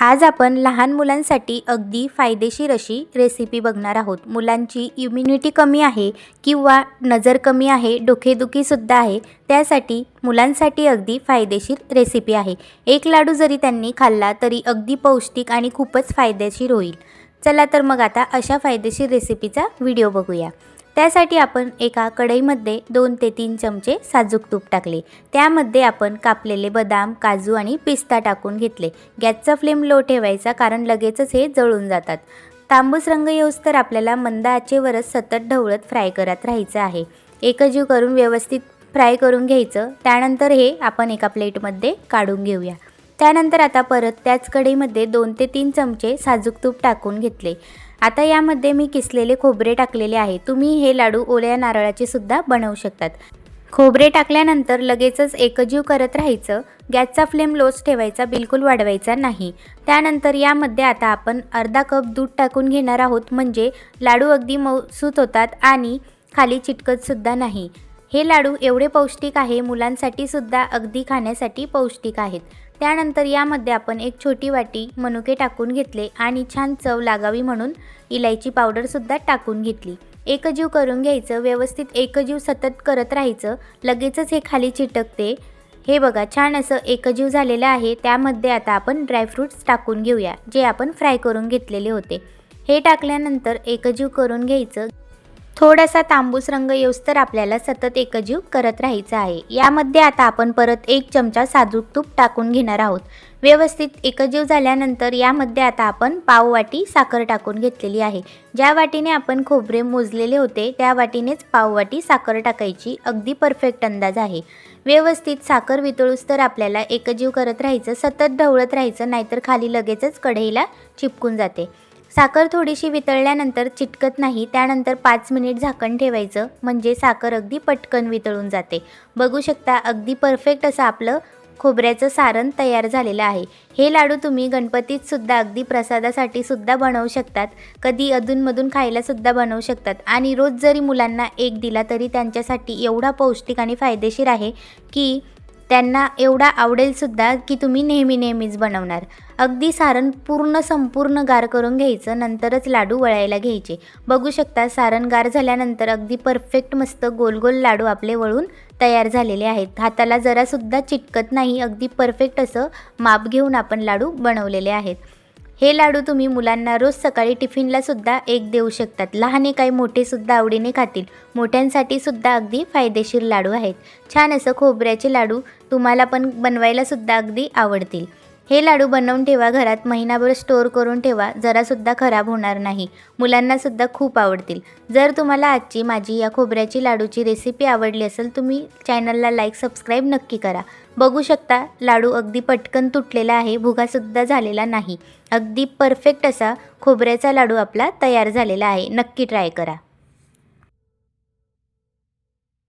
आज आपण लहान मुलांसाठी अगदी फायदेशीर अशी रेसिपी बघणार आहोत. मुलांची इम्युनिटी कमी आहे किंवा नजर कमी आहे डोकेदुखीसुद्धा आहे त्यासाठी मुलांसाठी अगदी फायदेशीर रेसिपी आहे. एक लाडू जरी त्यांनी खाल्ला तरी अगदी पौष्टिक आणि खूपच फायदेशीर होईल. चला तर मग आता अशा फायदेशीर रेसिपीचा व्हिडिओ बघूया. त्यासाठी आपण एका कढईमध्ये दोन ते तीन चमचे साजूक तूप टाकले. त्यामध्ये आपण कापलेले बदाम काजू आणि पिस्ता टाकून घेतले. गॅसचा फ्लेम लो ठेवायचा कारण लगेचच हे जळून जातात. तांबूस रंग येऊस तर आपल्याला मंद आचेवरच सतत ढवळत फ्राय करत राहायचं आहे. एकजीव करून व्यवस्थित फ्राय करून घ्यायचं. त्यानंतर हे आपण एका प्लेटमध्ये काढून घेऊया. त्यानंतर आता परत त्याच कढईमध्ये दोन ते तीन चमचे साजूक तूप टाकून घेतले. आता यामध्ये मी किसलेले खोबरे टाकलेले आहे तुम्ही हे लाडू ओल्या नारळाचे सुद्धा बनवू शकतात. खोबरे टाकल्यानंतर लगेचच एकजीव करत राहायचं. गॅसचा फ्लेम लोच ठेवायचा बिलकुल वाढवायचा नाही. त्यानंतर यामध्ये आता आपण अर्धा कप दूध टाकून घेणार आहोत. म्हणजे लाडू अगदी मऊसूत होतात आणि खाली चिटकतसुद्धा नाही. हे लाडू एवढे पौष्टिक आहे मुलांसाठी सुद्धा अगदी खाण्यासाठी पौष्टिक आहेत. त्यानंतर यामध्ये आपण एक छोटी वाटी मनुके टाकून घेतले आणि छान चव लागावी म्हणून इलायची पावडरसुद्धा टाकून घेतली. एकजीव करून घ्यायचं व्यवस्थित एकजीव सतत करत राहायचं लगेचच हे खाली चिटकते. हे बघा छान असं एकजीव झालेलं आहे. त्यामध्ये आता आपण ड्रायफ्रूट्स टाकून घेऊया जे आपण फ्राय करून घेतलेले होते. हे टाकल्यानंतर एकजीव करून घ्यायचं. थोडासा तांबूस रंग येऊस तर आपल्याला सतत एकजीव करत राहायचं आहे. यामध्ये आता आपण परत एक चमचा साजूक तूप टाकून घेणार आहोत. व्यवस्थित एकजीव झाल्यानंतर यामध्ये आता आपण पाववाटी साखर टाकून घेतलेली आहे. ज्या वाटीने आपण खोबरे मोजलेले होते त्या वाटीनेच पाववाटी साखर टाकायची अगदी परफेक्ट अंदाज आहे. व्यवस्थित साखर वितळूस तर आपल्याला एकजीव करत राहायचं सतत ढवळत राहायचं नाहीतर खाली लगेचच कढईला चिपकून जाते. साखर थोडीशी वितळल्यानंतर चिटकत नाही त्यानंतर पाच मिनिट झाकण ठेवायचं म्हणजे साखर अगदी पटकन वितळून जाते. बघू शकता अगदी परफेक्ट असं आपलं खोबऱ्याचं सारण तयार झालेलं आहे. हे लाडू तुम्ही गणपतीत सुद्धा अगदी प्रसादासाठी सुद्धा बनवू शकतात. कधी अधूनमधून खायलासुद्धा बनवू शकतात. आणि रोज जरी मुलांना एक दिला तरी त्यांच्यासाठी एवढा पौष्टिक आणि फायदेशीर आहे की त्यांना एवढा आवडेलसुद्धा की तुम्ही नेहमी नेहमीच बनवणार. अगदी सारण पूर्ण संपूर्ण गार करून घ्यायचं नंतरच लाडू वळायला घ्यायचे. बघू शकता सारण गार झाल्यानंतर अगदी परफेक्ट मस्त गोल गोल लाडू आपले वळून तयार झालेले आहेत. हाताला जरासुद्धा चिटकत नाही अगदी परफेक्ट असं माप घेऊन आपण लाडू बनवलेले आहेत. हे लाडू तुम्ही मुलांना रोज सकाळी टिफिनला सुद्धा एक देऊ शकतात. लहाने काही मोठे सुद्धा आवडीने खातील. मोठ्यांसाठी सुद्धा अगदी फायदेशीर लाडू आहेत. छान असं खोबऱ्याचे लाडू तुम्हाला पण बनवायला सुद्धा अगदी आवडतील. हे लाडू बनवून ठेवा घरात महिनाभर स्टोअर करून ठेवा. जरासुद्धा खराब होणार नाही. मुलांनासुद्धा खूप आवडतील. जर तुम्हाला आजची माझी या खोबऱ्याची लाडूची रेसिपी आवडली असेल तुम्ही चॅनलला लाईक सबस्क्राईब नक्की करा. बघू शकता लाडू अगदी पटकन तुटलेला आहे भुगासुद्धा झालेला नाही. अगदी परफेक्ट असा खोबऱ्याचा लाडू आपला तयार झालेला आहे. नक्की ट्राय करा.